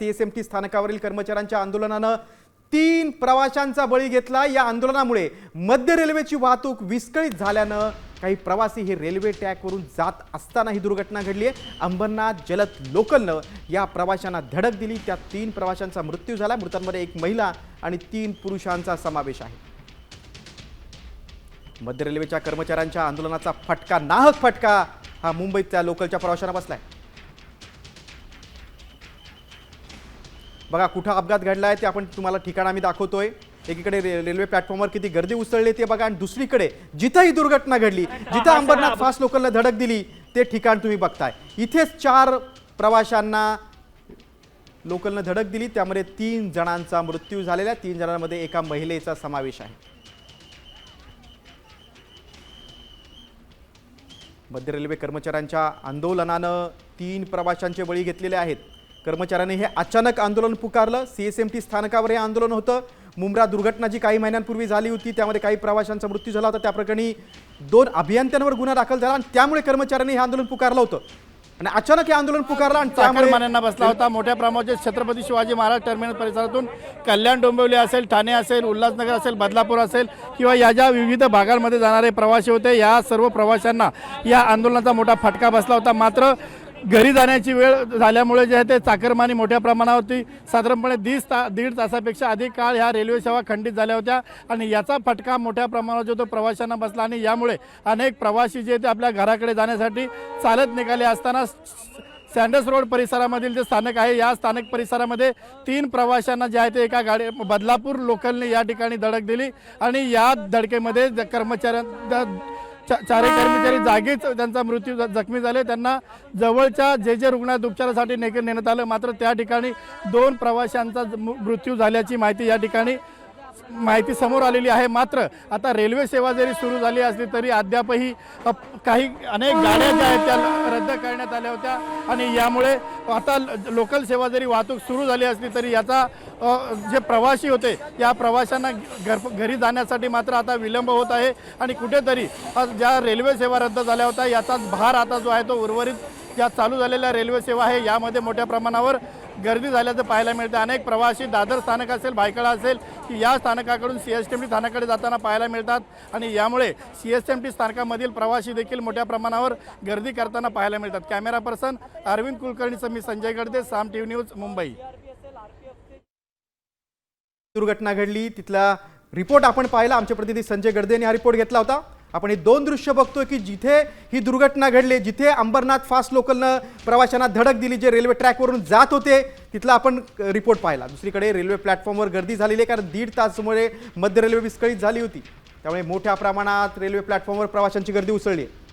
CSMT स्थानकावरील कर्मचाऱ्यांच्या आंदोलनानं तीन प्रवाशांचा बळी घेतला. या आंदोलनामुळे मध्य रेल्वेची वाहतूक विस्कळीत झाल्यानं काही प्रवासी हे रेल्वे ट्रॅकवरून जात असताना ही दुर्घटना घडली आहे अंबरनाथ जलद लोकलनं या प्रवाशांना धडक दिली. त्या तीन प्रवाशांचा मृत्यू झाला. मृतांमध्ये एक महिला आणि तीन पुरुषांचा समावेश आहे. मध्य रेल्वेच्या कर्मचाऱ्यांच्या आंदोलनाचा फटका नाहक फटका हा मुंबईतल्या लोकलच्या प्रवाशांना बसलाय. बघा कुठं अपघात घडला आहे ते आपण तुम्हाला ठिकाण आम्ही दाखवतोय. एकीकडे रे- रेल्वे प्लॅटफॉर्मवर किती गर्दी उसळली ते बघा आणि दुसरीकडे जिथं ही दुर्घटना घडली जिथं अंबरनाथ फास्ट लोकलला धडक दिली ते ठिकाण तुम्ही बघताय. इथेच चार प्रवाशांना लोकलनं धडक दिली त्यामध्ये तीन जणांचा मृत्यू झालेला आहे. तीन जणांमध्ये एका महिलेचा समावेश आहे. मध्य रेल्वे कर्मचाऱ्यांच्या आंदोलनानं तीन प्रवाशांचे बळी घेतलेले आहेत. कर्मचाऱ्यांनी हे अचानक आंदोलन पुकारलं. सीएसएमटी स्थानकावर हे आंदोलन होतं. मुंब्रा दुर्घटना जी काही महिन्यांपूर्वी झाली होती त्यामध्ये काही प्रवाशांचा मृत्यू झाला होता. त्या प्रकरणी दोन अभियंत्यांवर गुन्हा दाखल झाला आणि त्यामुळे कर्मचाऱ्यांनी हे आंदोलन पुकारलं होतं. आणि अचानक हे आंदोलन पुकारलं आणि त्यामुळे बसला होता. मोठ्या प्रमाणात छत्रपती शिवाजी महाराज टर्मिनल परिसरातून कल्याण डोंबिवली असेल ठाणे असेल उल्हासनगर असेल बदलापूर असेल किंवा या ज्या विविध भागांमध्ये जाणारे प्रवासी होते या सर्व प्रवाशांना या आंदोलनाचा मोठा फटका बसला होता. मात्र घरी जाण्याची वेळ झाल्यामुळे जे आहे ते चाकरमानी मोठ्या प्रमाणावरती साधारणपणे दीड ता दीड तासापेक्षा अधिक काळ ह्या रेल्वे सेवा खंडित झाल्या होत्या. आणि याचा फटका मोठ्या प्रमाणावर जो तो प्रवाशांना बसला आणि यामुळे अनेक प्रवासी जे ते आपल्या घराकडे जाण्यासाठी चालत निघाले असताना सँडस रोड परिसरामधील जे स्थानक आहे या स्थानक परिसरामध्ये तीन प्रवाशांना जे आहे ते एका गाडी बदलापूर लोकलने या ठिकाणी धडक दिली. आणि या धडकेमध्ये ज- कर्मचाऱ्यां चा- चारही कर्मचारी जागीच त्यांचा मृत्यू जखमी झाले. त्यांना जवळच्या जे जे रुग्णालयात उपचारासाठी नेण्यात आलं मात्र त्या ठिकाणी दोन प्रवाशांचा मृत्यू झाल्याची माहिती या ठिकाणी माहिती समोर आलेली आहे. मात्र आता रेल्वे सेवा जरी सुरू झाली असली तरी अद्यापही काही अनेक गाड्या ज्या आहेत त्या रद्द करण्यात आल्या होत्या. आणि यामुळे आता ल- लोकल सेवा जरी वाहतूक सुरू झाली असली तरी याचा जे प्रवासी होते या प्रवाशांना घर घरी जाण्यासाठी मात्र आता विलंब होत आहे. आणि कुठेतरी ज्या रेल्वे सेवा रद्द झाल्या होत्या याचा भार आता जो आहे तो उर्वरित या चालू झालेल्या रेल्वे सेवा आहे. यामध्ये मोठ्या प्रमाणावर गर्दी झाल्याचं पाहायला मिळतं. अनेक प्रवासी दादर स्थानक असेल भायखळा असेल की या स्थानकाकडून C S T M T स्थानकाकडे जाताना पाहायला मिळतात. आणि यामुळे सी एस एम टी स्थानकामधील प्रवासी देखील मोठ्या प्रमाणावर गर्दी करताना पाहायला मिळतात. कॅमेरा पर्सन अरविंद कुलकर्णीचं मी संजय गडदे साम टी न्यूज मुंबई. दुर्घटना घडली. तिथला रिपोर्ट आपण पाहिला. आमचे प्रतिनिधी संजय गडदे यांनी हा रिपोर्ट घेतला होता. आपण हे दोन दृश्य बघतोय की जिथे ही दुर्घटना घडली जिथे अंबरनाथ फास्ट लोकलनं प्रवाशांना धडक दिली जे रेल्वे ट्रॅकवरून जात होते तिथला आपण रिपोर्ट पाहिला. दुसरीकडे रेल्वे प्लॅटफॉर्मवर गर्दी झालेली आहे कारण दीड तासमुळे मध्य रेल्वे विस्कळीत झाली होती. त्यामुळे मोठ्या प्रमाणात रेल्वे प्लॅटफॉर्मवर प्रवाशांची गर्दी उसळली आहे.